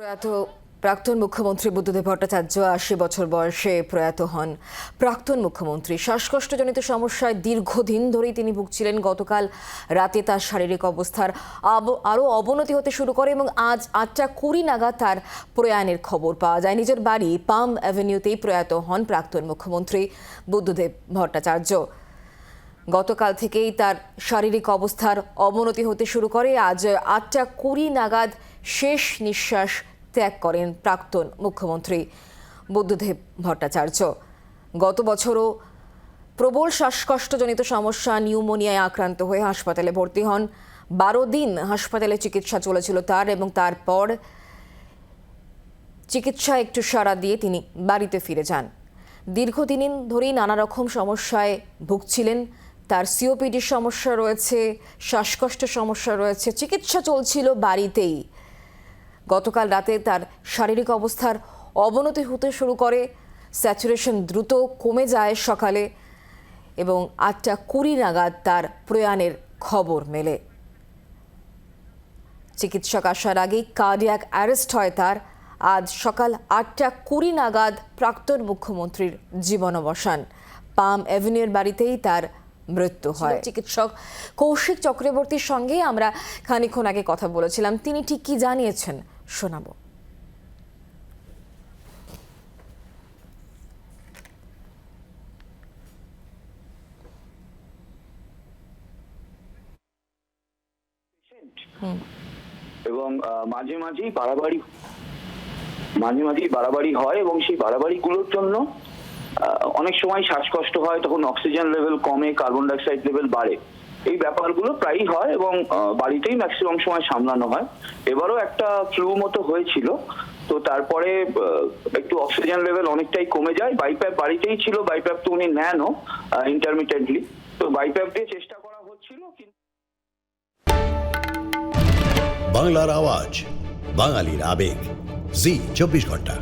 প্রয়াত প্রাক্তন মুখ্যমন্ত্রী বুদ্ধদেব ভট্টাচার্য আশি বছর বয়সে প্রয়াত হন। প্রাক্তন মুখ্যমন্ত্রী, শ্বাসকষ্টজনিত সমস্যায় দীর্ঘদিন ধরেই তিনি ভুগছিলেন। গতকাল রাতে তার শারীরিক অবস্থার আরও অবনতি হতে শুরু করে এবং আজ আটটা কুড়ি নাগাদ তার প্রয়াণের খবর পাওয়া যায়। নিজের বাড়ি পাম অ্যাভিনিউতেই প্রয়াত হন প্রাক্তন মুখ্যমন্ত্রী বুদ্ধদেব ভট্টাচার্য। গতকাল থেকেই তার শারীরিক অবস্থার অবনতি হতে শুরু করে। আজ আটটা কুড়ি নাগাদ শেষ নিঃশ্বাস ত্যাগ করেন প্রাক্তন মুখ্যমন্ত্রী বুদ্ধদেব ভট্টাচার্য। গত বছরও প্রবল শ্বাসকষ্টজনিত সমস্যা, নিউমোনিয়ায় আক্রান্ত হয়ে হাসপাতালে ভর্তি হন। বারো দিন হাসপাতালে চিকিৎসা চলেছিল তার এবং তারপর চিকিৎসা একটু সাড়া দিয়ে তিনি বাড়িতে ফিরে যান। দীর্ঘদিন ধরেই নানা রকম সমস্যায় ভুগছিলেন। তার সিওপিডির সমস্যা রয়েছে শ্বাসকষ্ট সমস্যা রয়েছে, চিকিৎসা চলছিল বাড়িতেই। গতকাল রাতে তার শারীরিক অবস্থার অবনতি হতে শুরু করে। স্যাচুরেশন দ্রুত কমে যায় সকালে এবং আটটা কুড়ি নাগাদ তার প্রয়াণের খবর মেলে। চিকিৎসক আসার আগেই কার্ডিয়াক অ্যারেস্ট হয় তার। আজ সকাল আটটা কুড়ি নাগাদ প্রাক্তন মুখ্যমন্ত্রীর জীবনাবসান। পাম অ্যাভিনিউর বাড়িতেই তার মৃত্যু হয়। চিকিৎসক কৌশিক চক্রবর্তীর সঙ্গে আমরা খানিক্ষণ আগে কথা বলেছিলাম। তিনি ঠিক কি জানিয়েছেন? শোনাবো। এবং মাঝে মাঝেই বাড়াবাড়ি মাঝে মাঝেই বাড়াবাড়ি হয় এবং সেই বাড়াবাড়িগুলোর জন্য আহ, অনেক সময় শ্বাসকষ্ট হয় তখন অক্সিজেন লেভেল কমে কার্বন ডাইঅক্সাইড লেভেল বাড়ে। এই ব্যাপারগুলো প্রায়ই হয় এবং বাড়িতেই ম্যাক্সিমাম সময় সামলানো হয়। এবারও একটা ফ্লু মতো হয়েছিল, তো তারপরে একটু অক্সিজেন লেভেল অনেকটাই কমে যায়। বাইপ্যাপ বাড়িতেই ছিল বাইপ্যাপ তো উনি নেনও ইন্টারমিডিয়েটলি তো বাইপ্যাপ দিয়ে চেষ্টা করা হচ্ছিল বাংলার আওয়াজ, বাঙালির আবেগ। জি, চব্বিশ ঘণ্টা।